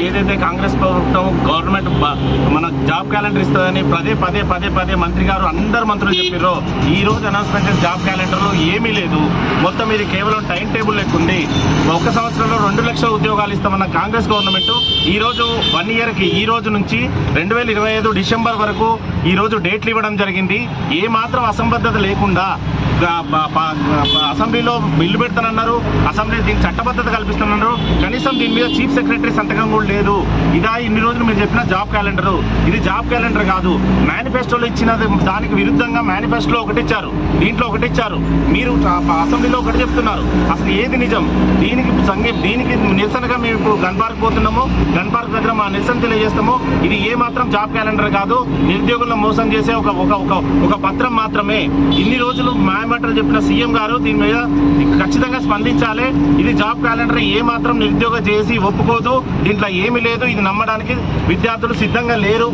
ఏదైతే కాంగ్రెస్ ప్రభుత్వం గవర్నమెంట్ మన జాబ్ క్యాలెండర్ ఇస్తుందని పదే పదే పదే పదే మంత్రి గారు అందరు మంత్రులు చెప్పారు ఈ రోజు అనౌన్స్మెంట్ చేసిన జాబ్ క్యాలెండర్లో ఏమీ లేదు. మొత్తం ఇది కేవలం టైం టేబుల్ లెక్క ఉంది. ఒక సంవత్సరంలో రెండు లక్షల ఉద్యోగాలు ఇస్తామన్న కాంగ్రెస్ గవర్నమెంట్ ఈ రోజు వన్ ఇయర్కి ఈ రోజు నుంచి రెండు వేల ఇరవై ఐదు డిసెంబర్ వరకు ఈ రోజు డేట్లు ఇవ్వడం జరిగింది. ఏ మాత్రం అసంబద్ధత లేకుండా అసెంబ్లీలో బిల్లు పెడతానన్నారు. అసెంబ్లీ దీనికి చట్టబద్ధత కల్పిస్తానన్నారు. కనీసం దీని మీద చీఫ్ సెక్రటరీ సంతకం కూడా లేదు. ఇదా ఇన్ని రోజులు మీరు చెప్పిన జాబ్ క్యాలెండర్. ఇది జాబ్ క్యాలెండర్ కాదు. మేనిఫెస్టోలో ఇచ్చిన దానికి విరుద్ధంగా మేనిఫెస్టోలో ఒకటి ఇచ్చారు. దీంట్లో ఒకటి ఇచ్చారు. మీరు అసెంబ్లీలో ఒకటి చెప్తున్నారు. అసలు ఏది నిజం? దీనికి సంగీ దీనికి నిరసనగా మేము ఇప్పుడు గన్ పార్క్ పోతున్నాము గన్ పార్క్ దగ్గర మా నిరసన తెలియజేస్తాము ఇది ఏ మాత్రం జాబ్ క్యాలెండర్ కాదు. నిరుద్యోగులను మోసం చేసే ఒక ఒక ఒక ఒక పత్రం మాత్రమే. ఇన్ని రోజులు మాయమాటలు చెప్పిన సీఎం గారు దీని మీద ఖచ్చితంగా స్పందించాలి. ఇది జాబ్ క్యాలెండర్ ఏ మాత్రం నిరుద్యోగ చేసి ఒప్పుకోదు. దీంట్లో ఏమీ లేదు. ఇది నమ్మడానికి విద్యార్థులు సిద్ధంగా లేరు.